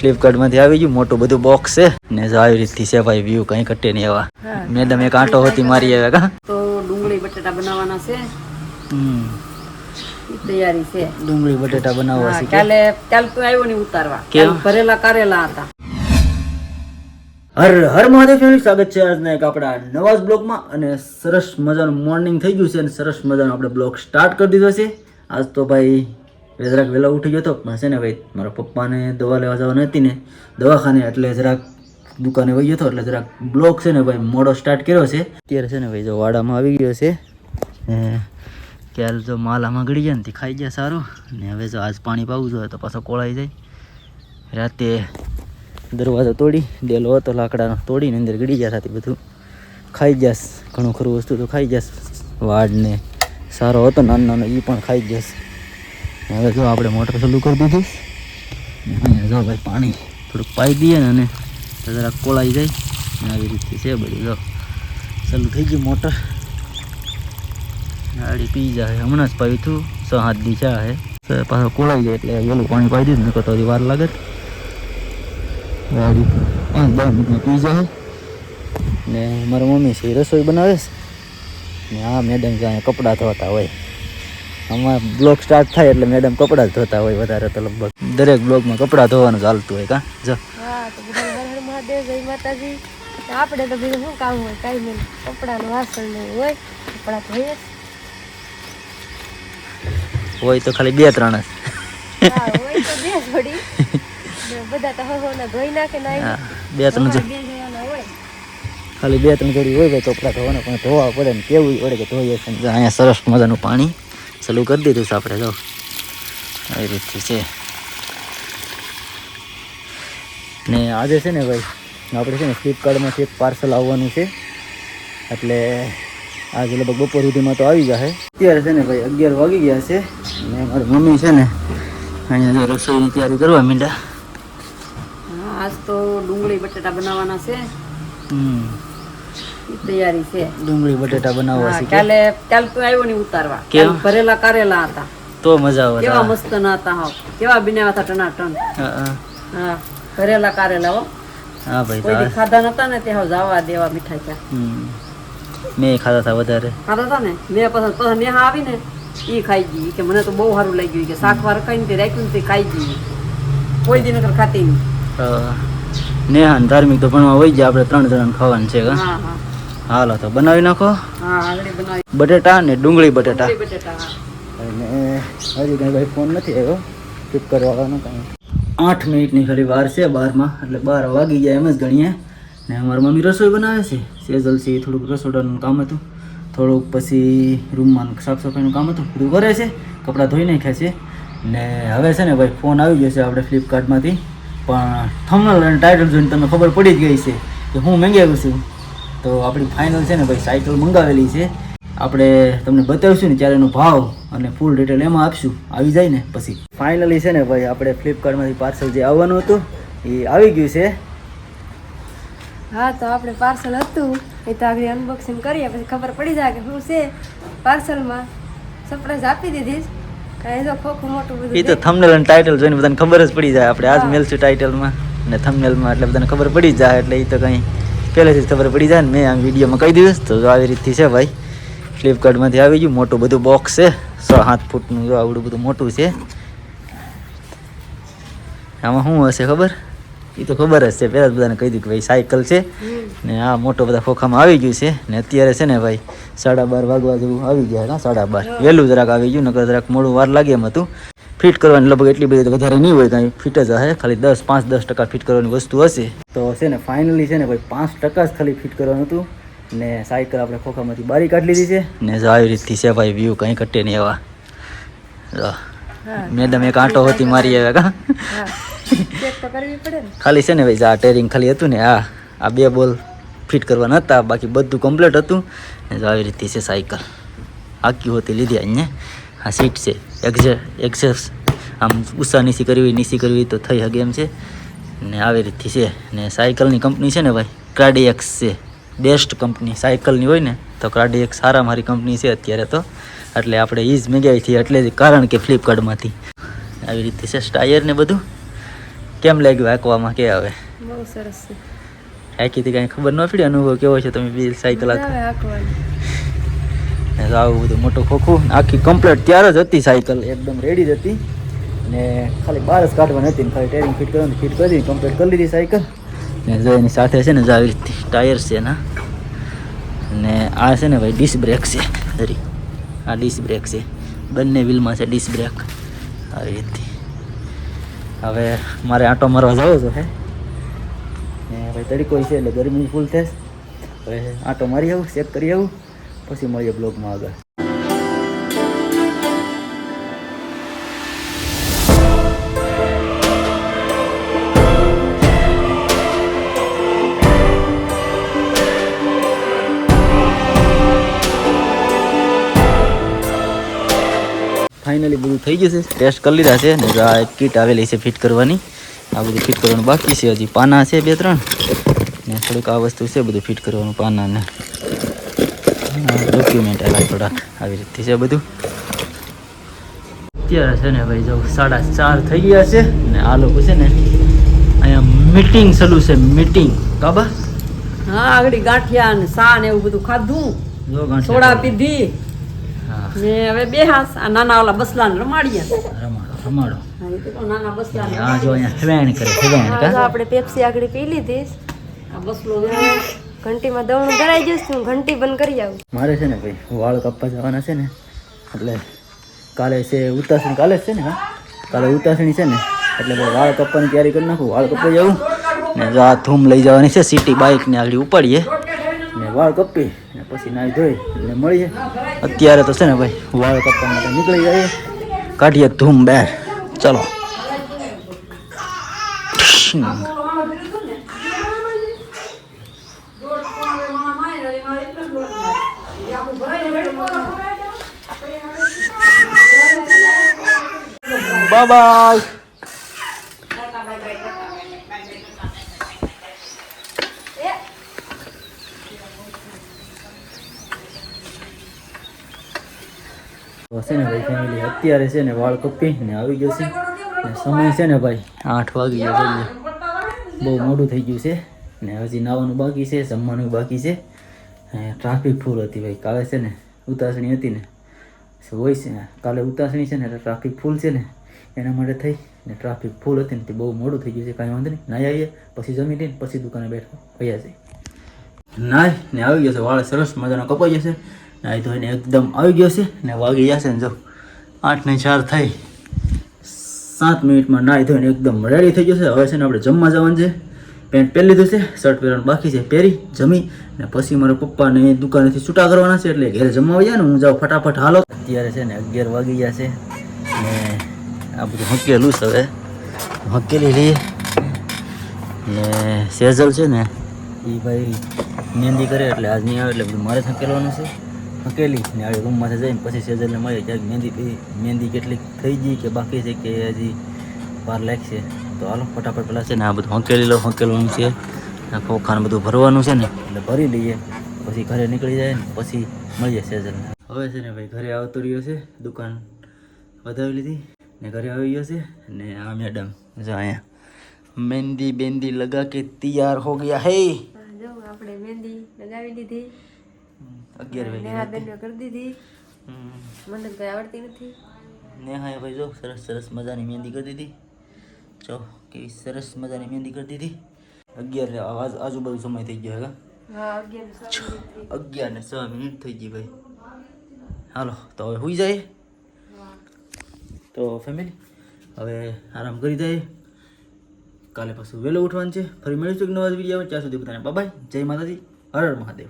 ફ્લિપકાર્ટમાંથી આવી ગયું. મોટું બધું બોક્સ છે. ને જો આવી રીતથી છે ભાઈ વ્યૂ કંઈ કટે નહીં એવા મેડમ એક આંટો હતી મારી આવ્યા કા? તો ડુંગળી બટેટા બનાવવાના છે. હમ. તૈયારી છે. ડુંગળી બટેટા બનાવવા છે કાલે કાલ તો આવ્યો ને ઉતારવા? કાલ ભરેલા કરેલા હતા. હર હર મહાદેવ ફેમિલી સ્વાગત છે આજના એક આપણા નવા બ્લોગમાં. અને સરસ મજાનું મોર્નિંગ થઈ ગયું છે અને સરસ મજાનો આપણે બ્લોગ સ્ટાર્ટ કરી દીધો છે. આજ તો ભાઈ જરાક વહેલા ઉઠી ગયો હતો પણ છે ને ભાઈ, મારા પપ્પાને દવા લેવા જવાની હતી ને, દવાખાને, એટલે જરાક દુકાને વહી ગયો હતો એટલે જરાક બ્લોક છે ને ભાઈ, મોડો સ્ટાર્ટ કર્યો છે. અત્યારે છે ને ભાઈ, જો વાડામાં આવી ગયો છે. ક્યારે જો માલ આમાં ગળી જાય ને, તે ખાઈ ગયા સારું. ને હવે જો આજ પાણી પાવું જોઈએ તો પાછો કોળાઈ જાય. રાતે દરવાજો તોડી ડેલો હતો, લાકડાનો તોડીને અંદર ગળી ગયા સાથે બધું. ખાઈ જાસ ઘણું ખરું વસ્તુ તો ખાઈ જાસ વાડને સારો હતો નાનો નાનો એ પણ ખાઈ જશે. હવે જો આપણે મોટર ચાલુ કરી દીધું. અહીંયા જો ભાઈ પાણી થોડુંક પાઈ દઈએ ને અને જરાક કોળાઈ જાય. આવી રીતે છે બધું, જો. ચાલુ થઈ ગયું મોટર. ગાડી પી જાય. હમણાં જ પાવી હતું. છ સાત દી ચા હે. પાછો કોળાઈ જાય એટલે વેલું પાણી પાઈ દીધું. ને તો વાર લાગે ગાડી પાંચ દસ મિનિટમાં પી જાય. ને મારી મમ્મી છે રસોઈ બનાવે છે. ને આ મેડમ જ્યાં કપડાં ધોતા હોય. આમાં બ્લોગ સ્ટાર્ટ થાય એટલે મેડમ કપડાં જ ધોતા હોય વધારે તો લગભગ. દરેક બ્લોગમાં કપડાં ધોવાનું ચાલતું હોય કાં? જો. તો તો આપણે તો બીજું શું કામ હોય? કાંઈ નહીં. કપડાનું વાસણ નહીં હોય. કપડાં ધોઈએ. હોય તો ખાલી બે ત્રણ જ. હોય તો બે જોડી બધા તો હો ના ધોઈ નાખે ના બે ત્રણ જો. બે જણાના હોય. ખાલી બે ત્રણ જોડી હોય ભાઈ કપડાં ધોવાના પણ ધોવા પડે ને કેવું પડે કે ધોઈએ છે અહીંયા સરસ મજાનું પાણી. ચાલુ કરી દીધું છે આપણે જો. આવી રીતથી છે. ને આજે છે ને ભાઈ આપણે છે ને ફ્લિપકાર્ટમાંથી એક પાર્સલ આવવાનું છે. એટલે આજે લગભગ બપોર સુધીમાં તો આવી જશે. અત્યારે છે ને ભાઈ અગિયાર વાગી ગયા છે. ને મારી મમ્મી છે ને અહીંયા રસોઈની તૈયારી કરવા માંડ્યા. આજ તો ડુંગળી બટાટા બનાવવાના છે. હમ. તૈયારી છે. ડુંગળી બટેટા બનાવવા છે કાલે કાલ તું આવ્યો ને ઉતારવા? ભરેલા કરેલા હતા. તો મજા આવે કેવા મસ્ત ના હતા કેવા બનાવ્યા હતા ટના ટન. હા, ભરેલા કરેલા હો. હા ભાઈ કોઈ ખાધા નતા ને તે હાવ જાવા દેવા ચા હમ. મેં ખાધા હતા વધારે. ખાધા હતા ને? મેં પછી પસંદ નેહા આવી ને ઈ ખાઈ ગઈ. કે મને તો બહુ સારું લાગ્યું કે શાક વાર કઈ તે રાખ્યું તે ખાઈ ગઈ. કોઈ દિન નકર ખાતી નહીં તો નેહા ને ધાર્મિક તો ભણવા હોય જ આપણે ત્રણ જણા ખાવાનું છે હા હા. હાલો તો બનાવી નાખો. બટેટા ને ડુંગળી બટેટા. અને હજી કંઈ ભાઈ ફોન નથી આવ્યો. પિક કરવાનો કાંઈ. આઠ મિનિટની ખાલી વાર છે બારમાં. એટલે બાર વાગી ગયા એમ જ ગણીએ. ને અમારી મમ્મી રસોઈ બનાવે છે. સેઝલથી થોડુંક રસોડાનું કામ હતું. થોડુંક પછી રૂમમાં સાફ સફાઈનું કામ હતું. બધું કરે છે. કપડાં ધોઈ નાખ્યા છે. ને હવે છે ને ભાઈ ફોન આવી ગયો છે આપણે ફ્લિપકાર્ટમાંથી પણ થમનલ અને ટાઇટલ જોઈને તમને ખબર પડી જ ગઈ છે કે હું મંગાવ્યું છું. તો આપણી ફાઇનલ છે ને ભાઈ સાયકલ મંગાવેલી છે. આપણે તમને બતાવીશું ને ત્યારે એનો ભાવ અને ફૂલ ડિટેલ એમાં આપશું. આવી જાય ને પછી. ફાઇનલી છે ને ભાઈ આપણે ફ્લિપકાર્ટમાંથી પાર્સલ જે આવવાનું હતું એ આવી ગયું છે. હા તો આપણે પાર્સલ હતું. એ તો આગળ અનબોક્સિંગ કરીએ પછી ખબર પડી જાય કે શું છે. પાર્સલમાં સરપ્રાઈઝ આપી દીધી કાંઈ તો ખોખું મોટું બધું એ તો થમનેલ અને ટાઇટલ જોઈને બધાને ખબર જ પડી જાય. આપણે આજ મેલશું ટાઇટલમાં અને થમનેલમાં એટલે બધાને ખબર પડી જાય એટલે એ તો કંઈ પહેલેથી જ ખબર પડી જાય ને મેં આમ વિડીયોમાં કહી દીધું તો આવી રીતથી છે ભાઈ ફ્લિપકાર્ટમાંથી આવી ગયું, મોટું બધું બોક્સ છે. સો સાત ફૂટનું જો આવડું બધું મોટું છે. આમાં શું હશે ખબર? એ તો ખબર જ છે. પહેલાં બધાને કહી દીધું કે ભાઈ, સાયકલ છે. ને આ મોટો બધા ખોખામાં આવી ગયું છે. ને અત્યારે છે ને ભાઈ, સાડા બાર વાગવા જેવું આવી ગયા સાડા બાર. વહેલું જરાક આવી ગયું, નકર જરાક મોડું વાર લાગે એમ હતું. ફિટ કરવાની લગભગ એટલી બધી વધારે નહીં હોય કાંઈ ફિટ જ હશે. ખાલી દસ પાંચ દસ ટકા ફિટ કરવાની વસ્તુ હશે. તો છે ને ફાઇનલી છે ને ભાઈ પાંચ ટકા જ ખાલી ફિટ કરવાનું હતું. ને સાયકલ આપણે ખોખામાંથી બારી કાઢી લીધી છે. ને જો આવી રીતથી છે ભાઈ વ્યૂ કંઈ કટે નહીં એવા. મેડમ એક આંટો હતી મારી આવે કા? ખાલી છે ને ભાઈ જે આ ટેરિંગ ખાલી હતું ને આ આ બે બોલ ફિટ કરવાના હતા બાકી બધું કમ્પ્લીટ હતું. ને જો આવી રીતથી છે સાયકલ. આખી હોતી લીધી અહીંયા. આ સીટ છે. એક્ઝે એક્ઝેસ આમ ઉષા નીસી કરવી નીસી કરવી તો થઈ શકે એમ છે. ને આવી રીતથી છે. ને સાયકલની કંપની છે ને ભાઈ? ક્રાડીએક્સ છે. Best company. સાયકલની હોય ને તો ક્રાડીએક્સ સારા મારી કંપની છે અત્યારે તો. એટલે આપણે એ જ મેગાવી છીએ. એટલે જ કારણ કે ફ્લિપકાર્ટમાંથી આવી રીતે છે ટાયર ને બધું. કેમ લાગ્યું હાંકવામાં? કે આવે બહુ સરસ છે. હાંકીથી કાંઈ ખબર ન પડી? અનુભવ કેવો છે તમે બી સાયકલ આવું બધું મોટું ખોખું. આખી કમ્પ્લીટ ત્યાર જ હતી સાયકલ. એકદમ રેડી જ હતી. ને ખાલી બાર જ કાઢવાની હતી ખાલી ટેરિંગ ફિટ કરવાની ફિટ કરી કમ્પ્લીટ કરી લીધી સાયકલ. ને જો એની સાથે છે ને જો આવી રીતે ટાયર છે એના. ને આ છે ને ભાઈ ડિસ્ક બ્રેક છે જરી આ ડિસ્ક બ્રેક છે. બંને વ્હીલમાં છે ડિસ્ક બ્રેક. આવી રીતે. હવે મારે આંટો મારવા જવો છો હે. ને ભાઈ તડકો છે એટલે ગરમી ફૂલ થશે હવે આંટો મારી આવું ચેક કરી આવું, પછી મળીએ બ્લોગમાં આગળ. ફાઇનલી બધું થઈ ગયું છે. ટેસ્ટ કરી લીધા છે ને આ એક કીટ આવેલી છે ફિટ કરવાની. આ બધું ફિટ કરવાનું બાકી છે. હજી પાના છે બે ત્રણ. ને થોડુંક આ વસ્તુ છે બધું ફિટ કરવાનું પાના ને ડોક્યુમેન્ટ આવ્યા થોડાક આવી રીતે છે બધું. અત્યારે છે ને ભાઈ જો સાડા ચાર થઈ ગયા છે ને આ લોકો છે ને અહીંયા મીટિંગ ચાલુ છે મીટિંગ કાબા હા આગળ ગાંઠિયા ને સા ને એવું બધું ખાધું. સોડા પીધી. ને હવે બે હાસ આ નાના ઓલા બસલાને રમાડીએ. રમાડો રમાડો. નાના બસલા આ જો અહીંયા ફેણ કરે ફેણ કા આપણે પેપ્સી આગળ પી લીધી. આ બસલો ઘંટીમાં દવણું ભરાઈ જશે હું ઘંટી બંધ કરી આવું. મારે છે ને ભાઈ વાળ કાપવા જવાના છે ને એટલે કાલે છે ઉતાસણી કાલે છે ને હા? કાલે ઉતાસણી છે ને એટલે વાળ કપવાની તૈયારી કરી નાખું વાળ કપવા જવું ને આ ધૂમ લઈ જવાની છે સિટી બાઇકને આગળ ઉપાડીએ. ને વાળ કપી ને પછી નાહી ધોઈ ને મળીએ અત્યારે તો છે ને ભાઈ વાળ કપવા માટે નીકળી જઈએ કાઢીએ ધૂમ બહાર ચલો. બાય બાય તો છે ને ભાઈ ફેમિલી અત્યારે છે ને વાળ કપી ને આવી ગયો છે. સમય છે ને ભાઈ આઠ વાગી ગયો બહુ મોડું થઈ ગયું છે. ને હજી નાવાનું બાકી છે, જમવાનું બાકી છે. ટ્રાફિક ફૂલ હતી ભાઈ. કાલે છે ને ઉતાસણી હતી ને. હોય છે કાલે ઉતાસણી છે ને એટલે ટ્રાફિક ફૂલ છે ને. એના માટે થઈ ને ટ્રાફિક ફૂલ હતી ને તે બહુ મોડું થઈ ગયું છે. કાંઈ વાંધો નહીં. નાઈ આવીએ, પછી જમી લઈને, પછી દુકાને બેઠા. ભૈયા છે નાય ને આવી ગયો છે. વાળ સરસ મજાનો કપાઈ જશે. તો એને એકદમ આવી ગયો છે ને વાગી જશે ને જો. આઠ ને ચાર થઈ. સાત મિનિટમાં નાહી ધોઈને એકદમ રેડી થઈ ગયો છે. હવે છે ને આપણે જમવા જવાનું છે. પેન્ટ પહેરી લીધું છે. શર્ટ પહેરવાનું બાકી છે. પહેરી, જમી ને પછી મારા પપ્પાને દુકાનેથી છૂટા કરવાના છે એટલે ઘરે જમવા જાય ને હું જાઉં ફટાફટ હાલો. અત્યારે છે ને અગિયાર વાગી ગયા છે ને આ બધું હકેલું છે હવે. હકેલી લઈએ. ને સેઝલ છે ને એ ભાઈ મહેંદી કરે એટલે આજ નહીં આવે એટલે બધું મારે હકેલવાનું છે. હકેલી ને આવી રૂમમાંથી જઈને પછી સેજલને મળીએ ક્યાંક મહેંદી મહેંદી કેટલીક થઈ ગઈ કે બાકી છે કે હજી વાર લાગશે. તો હાલો, ફટાફટ પેલા છે ને આ બધું હકેલી લો, હકેલવાનું છે. ખોખાને બધું ભરવાનું છે ને, એટલે ભરી લઈએ. પછી ઘરે નીકળી જાય ને, પછી મળીએ સેજલને. હવે છે ને ભાઈ ઘરે આવતો રહ્યો છે, દુકાન વધાવી લીધી ને ઘરે આવી ગયો છે ને આ મેડમ, જો અહીંયા. મહેંદી બેંદી લગા કે તૈયાર હો ગયા હે. આપણે મહેંદી લગાવી લીધી. અગિયાર વાગે નેહા બેન કરી દીધી. મને કઈ આવડતી નથી. નેહાએ ભાઈ જો સરસ સરસ મજાની મહેંદી કરી દીધી. જો કેવી સરસ મજાની મહેંદી કરી દીધી. અગિયાર આજુબાજુ સમય થઈ ગયો હેગા હા અગિયાર સાત મિનિટ અગિયાર ને છ મિનિટ થઈ ગઈ ભાઈ. હાલો તો હવે સુઈ જાય. તો ફેમિલી હવે આરામ કરી જાય કાલે પાછું વહેલો ઉઠવાનું છે. ફરી મળીશું એક નવા વીડિયો ત્યાં સુધી બધાને બાય જય માતાજી. હર હર મહાદેવ.